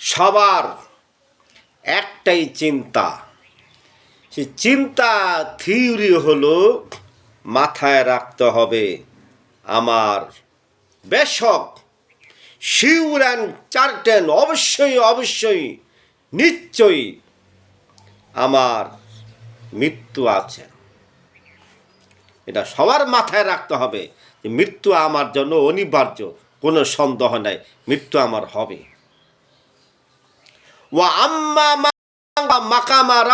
সবার একটাই চিন্তা। সে চিন্তা থিওরি হলো মাথায় রাখতে হবে আমার বেশক শিউর অ্যান্ড চার্টেন অবশ্যই অবশ্যই, নিশ্চয়ই আমার মৃত্যু আছে। এটা সবার মাথায় রাখতে হবে যে মৃত্যু আমার জন্য অনিবার্য, কোনো সন্দেহ নাই, মৃত্যু আমার হবে। ওয়া আম্মা মাকামা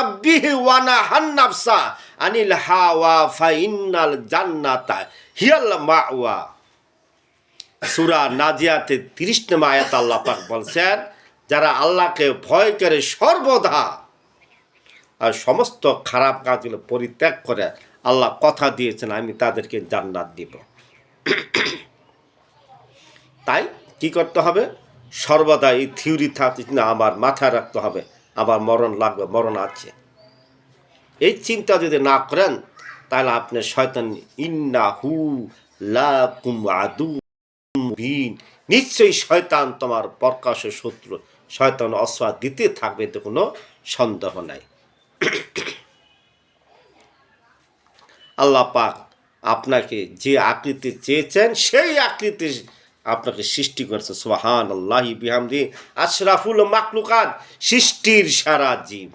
সূরা নাজিয়াতে 30 নম্বর আয়াত আল্লাহ পাক বলছেন, যারা আল্লাহকে ভয় করে সর্বদা আর সমস্ত খারাপ কাজগুলো পরিত্যাগ করে আল্লাহ কথা দিয়েছেন, আমি তাদেরকে জান্নাত দিব। তাই কি করতে হবে? সর্বদা এই থিওরি থাকতে না, আমার মাথায় রাখতে হবে, আমার মরণ লাগবে, মরণ আছে। এই চিন্তা যদি না করেন, তাহলে আপনি শয়তান ইন্না হু লাকুম নিশ্চয়ই শয়তান তোমার প্রকাশ শত্রু। শয়তান অশ্বাস দিতে থাকবে তো কোনো সন্দেহ নাই। আল্লাহ পাক আপনাকে যে আকৃতি চেয়েছেন, সেই আকৃতি আপনাকে সৃষ্টি করেছে সোহান আল্লাহি বিহামদি। আশরাফুল মাকলুকাত সৃষ্টির সারা জীব।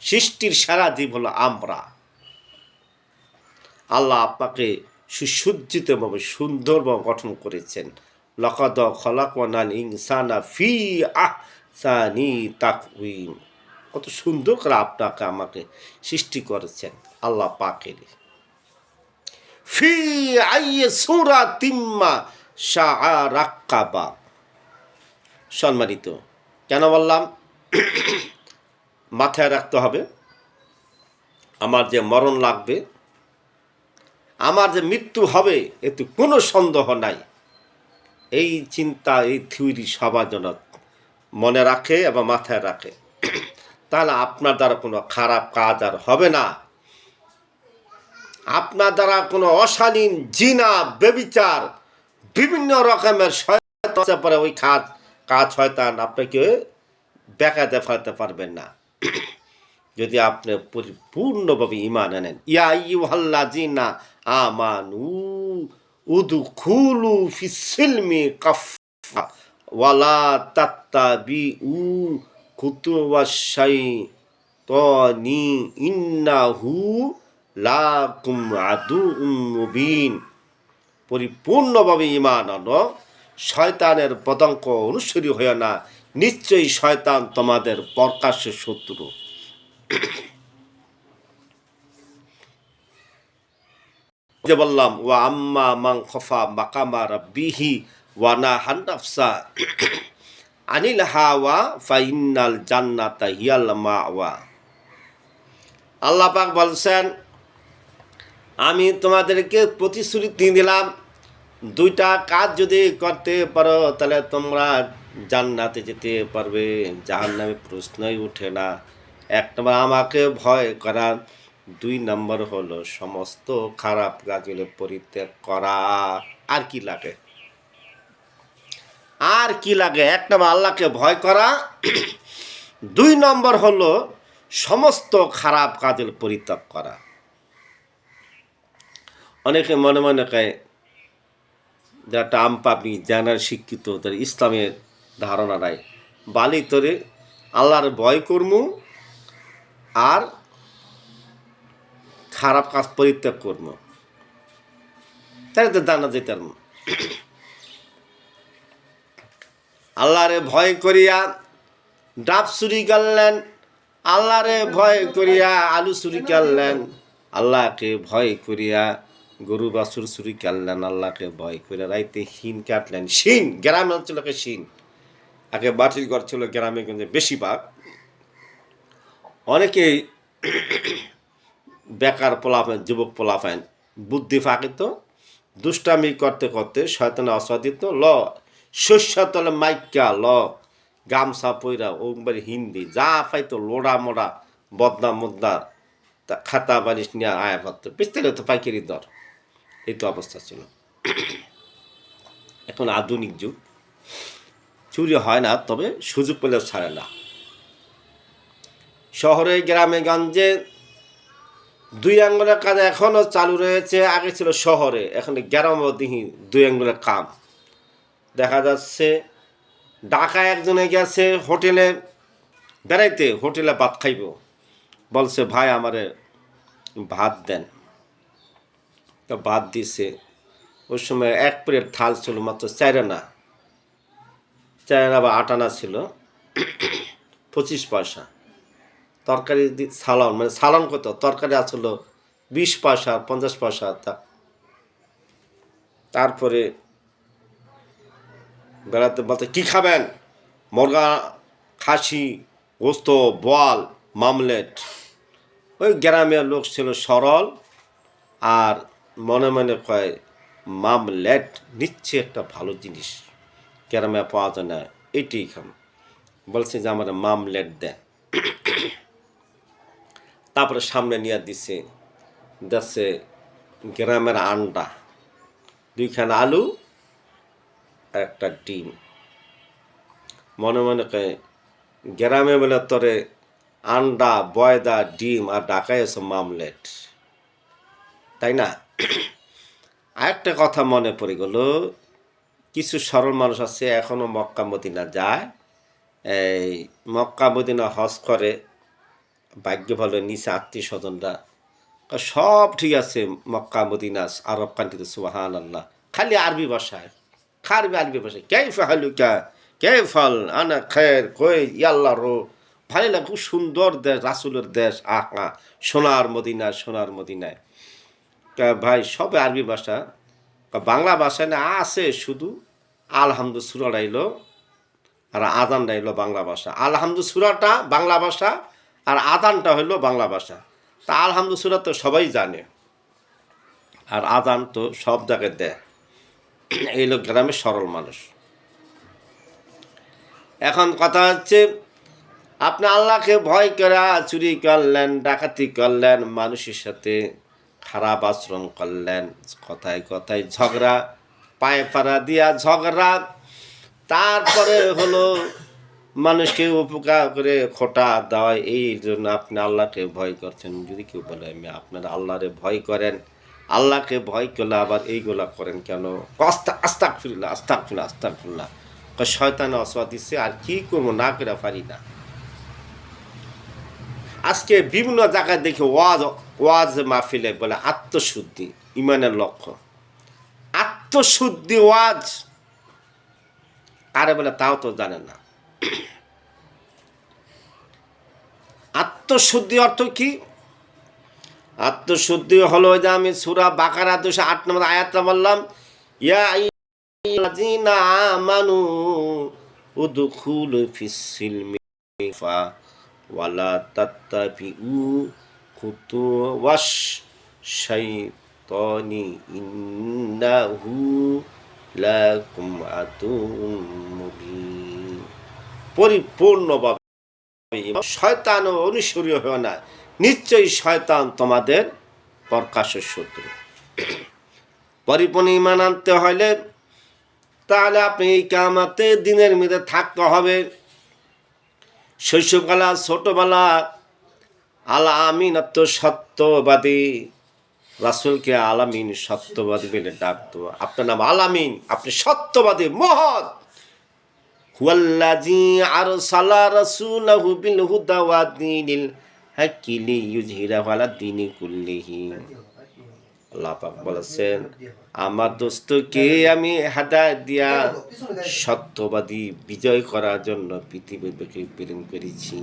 সৃষ্টির সারা জীব হলো আমরা। আল্লাহ আপনাকে সুসজ্জিতভাবে সুন্দরভাবে গঠন করেছেন। লকদ খলাকান ইনসানা ফি আহসানি তাকউইম কত সুন্দর করে আপনাকে আমাকে সৃষ্টি করেছেন আল্লাহ পাকের। ফি আইয়ে সুরা তিম্মা শাহরাক্কাবা সম্মানিত। কেন বললাম? মাথায় রাখতে হবে, আমার যে মরণ লাগবে, আমার যে মৃত্যু হবে, এতে কোনো সন্দেহ নাই। এই চিন্তা, এই থিওরি সবার জন্য মনে রাখে এবং মাথায় রাখে। তাহলে আপনার দ্বারা কোনো খারাপ কাজ আর হবে না। আপনার দ্বারা কোনো অশালীন জিনা বেবিচার বিভিন্ন রকমের শয়তান পরে ওই কাজ কাজ শয়তান আপনাকে বেকাতে ফেলতে পারবেন না। যদি আপনি পরিপূর্ণভাবে ইমান আনেন। ইয়া ইউহাল্লা জিনা আমানু উদু খুলু ফিসিলমি কাফা ওয়ালা তাত্তা বি উ খুতুয়াশাই তনি ইন্নাহু লাকুম আদু মুবিন। পরিপূর্ণভাবে ইমান আনো, শয়তানের পদঙ্ক অনুসরী হয়ে না। নিশ্চয়ই শয়তান তোমাদের প্রকাশ্য শত্রু। যে বললাম ও আম্মা মাং খফা মাকামা রাব্বিহি ওয়ানা হান্নাফসা আনিল হাওয়া ফাইনাল জান্নাতা হিয়াল মাওয়া। আল্লাহ পাক বলছেন আমি তোমাদেরকে প্রতিশ্রুতি দিলাম, দুইটা কাজ যদি করতে পারো, তাহলে তোমরা জান্নাতে যেতে পারবে। জাহান্নামে প্রশ্নই ওঠে না। এক নম্বর, আমাকে ভয় করা। দুই নম্বর হলো, সমস্ত খারাপ কাজগুলো পরিত্যাগ করা। আর কি লাগে? আর কি লাগে? এক নম্বর, আল্লাহকে ভয় করা। দুই নম্বর হলো, সমস্ত খারাপ কাজের পরিত্যাগ করা। অনেকে মনে মনে কয় যারা টাম পাবি জানার শিক্ষিত, তার ইসলামের ধারণা নাই। বালি তোরে আল্লাহর ভয় করমু আর খারাপ কাজ পরিত্যাগ করব তাই তো জানা যেতাম আল্লাহরে ভয় করিয়া ডাব চুরি করলেন, আল্লাহরে ভয় করিয়া আলু চুরি করলেন, আল্লাহকে ভয় করিয়া গরু বাছুর চুরি করলেন আল্লাহকে ভয় করে রাইতে হিন কাটলেন। শিন! গ্রামে অঞ্চলকে শিন? আগে বাটির ঘর ছিল গ্রামে কিন্তু বেশিরভাগ। অনেকেই বেকার পোলাফেন, যুবক পোলাফেন, বুদ্ধি ফাঁকিত, দুষ্টামি করতে করতে শয়তানে অস্বাদিত ল, শস্য তলে মাইকা, ল, গামছা পইরা ওবারে হিন্দি, যা পাইতো লোড়া মোড়া, বদনা মদনা খাতা বালিশ নিয়ে আয়া পারতো বেচতে তো পাইকারি দর। এই তো অবস্থা ছিল এখন আধুনিক যুগ। চুরি হয় না, তবে সুযোগ পেলে ছাড়ে না। শহরে, গ্রামে, গঞ্জে দুই আঙ্গুলের কাজ এখনও চালু রয়েছে। আগে ছিল শহরে, এখন গ্রামও দিহি দুই আঙ্গুলের কাম। দেখা যাচ্ছে ঢাকা একজনে গেছে হোটেলে বেড়াইতে, হোটেলে ভাত খাইব। বলছে, ভাই, আমারে ভাত দেন। তো বাদ দিছে। ওই সময় এক প্লেট থাল ছিল, মাত্র চারানা চারানা বা আটানা ছিল। পঁচিশ পয়সা। তরকারি সালান মানে সালান কত? তরকারি আসলো বিশ পয়সা, পঞ্চাশ পয়সা। তারপরে বেড়াতে বলতে, কী খাবেন? মুরগা খাসি, গোস্ত বল মামলেট। ওই গ্রামের লোক ছিল সরল আর মনে মনে কয় মামলেট নিচ্ছে একটা ভালো জিনিস। গ্রামে পাওয়া যায় না এটাই খাম। বলছে যে, আমার মামলেট দেন তারপরে সামনে নিয়ে দিছে দেখছে গ্রামের আন্ডা, দুইখানা আলু, একটা ডিম। মনে মনে কয়, গ্রামে বলে তোরে আন্ডা বয়দা ডিম আর ডাকায় আছে মামলেট তাই না? আরেকটা কথা মনে পড়ে গেল, কিছু সরল মানুষ আছে এখনও মক্কা মদিনা যায়। এই মক্কা মদিনা হজ করে, ভাগ্য ভালো নিচে আত্মীয় স্বজনরা। সব ঠিক আছে মক্কা মদিনা, আরব কান্ট্রিতে সুবাহান আল্লাহ খালি আরবি ভাষায়। খারবি আরবি ভাষায়। কে ফাহালুকা কে ফল আনা খের কই ইয়াল্লা রো। ভালো খুব সুন্দর দেশ, রাসুলের দেশ। আহা, সোনার মদিনা, সোনার মদিনায়। ভাই, সবে আরবি ভাষা। বাংলা ভাষায় না, আছে শুধু আলহামদু সুরা এলো আর আদানটা এলো বাংলা ভাষা। আলহামদু সুরাটা বাংলা ভাষা আর আদানটা হইল বাংলা ভাষা। তা আলহামদু সুরা তো সবাই জানে আর আদান তো সব জায়গায় দেয়। এই লোক গ্রামের সরল মানুষ। এখন কথা হচ্ছে, আপনি আল্লাহকে ভয় করা চুরি করলেন, ডাকাতি করলেন মানুষের সাথে। খারাপ আচরণ করলেন। কথায় কথায় ঝগড়া, পায়ে পাড়া দিয়া ঝগড়া। তারপরে হলো মানুষকে উপকার করে খোটা দেওয়া, এই জন্য আপনি আল্লাহকে ভয় করছেন। যদি কেউ বলে, আমি আপনারা আল্লাহরে ভয় করেন, আল্লাহকে ভয় করলে আবার এইগুলা করেন কেন? আস্তা আস্তাক ফিরলা আস্তাক ফিরলা আস্তাক ফিরলা শয়তানে অসওয়া দিচ্ছে আর কি করব? না করে পারি না। আজকে বিভিন্ন জায়গায় দেখি ওয়াজ ওয়াজ মাহফিলে বলে আত্মশুদ্ধি, ইমানের লক্ষ্য। আত্মশুদ্ধি ওয়াজ? কারে বলে তাও তো জানে না। আত্মশুদ্ধি অর্থ কি? আত্মশুদ্ধি হলো যে আমি সুরা বাকারা দুশো আট নম্বর আয়াতটা বললাম, ইয়া ফিস-সিলমি ওয়ালা তাত্তাবিউ খুতুওয়াশ শাইতানি ইন্নাহু লাকুম মুবিন। পরিপূর্ণভাবে শয়তান অনুসরীয় হয় না। নিশ্চয়ই শয়তান তোমাদের প্রকাশ্য শত্রু। পরিপূর্ণ ইমান আনতে হলে তাহলে আপনি এই কামাতে দিনের মধ্যে থাকতে হবে। শৈশববেলা ছোটবেলা আল আমিন তো সত্যবাদী। রাসুলকে আলামিন সত্যবাদী বলে ডাকতো আপনার নাম আলামিন, আপনি সত্যবাদী, মহৎ। আর সালা বলেছেন, আমার দোস্তকে আমি হাদায়ত দিয়া সত্যবাদী বিজয় করার জন্য পৃথিবীকে প্রেরণ করেছি।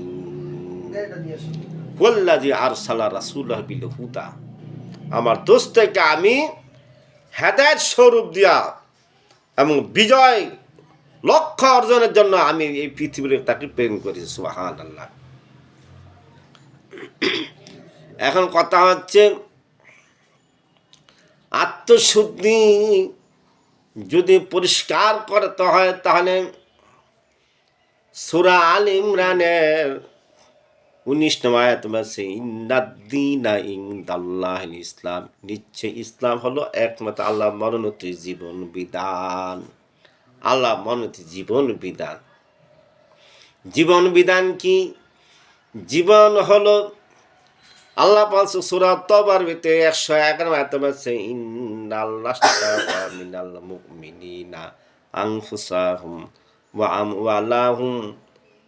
হুয়াল্লাজি আর সালা রাসূলাহু বিল হুদা আমার দোস্তকে আমি হেদায়ত স্বরূপ দিয়া এবং বিজয় লক্ষ্য অর্জনের জন্য আমি এই পৃথিবীর তাকে প্রেরণ করেছি সুহান আল্লাহ এখন কথা হচ্ছে, আত্মশুদ্ধি যদি পরিষ্কার করতে হয় তাহলে সুরা আল ইমরানের উনিশ নমায়াত মাসে ইন্নাদ্দিনা ইংদাল্লাহ ইসলাম। নিচ্ছে ইসলাম হলো একমাত্র আল্লাহ মনোনীত জীবন বিধান। আল্লাহ মনে জীবন বিধান। জীবন বিধান কি? জীবন হলো আল্লাহ পালসু সুরা তবার ভিতরে একশো এগারো এত বলছে ইন্নাল্লাহ মুমিনিনা আনফুসাহুম ওয়া আমওয়ালাহুম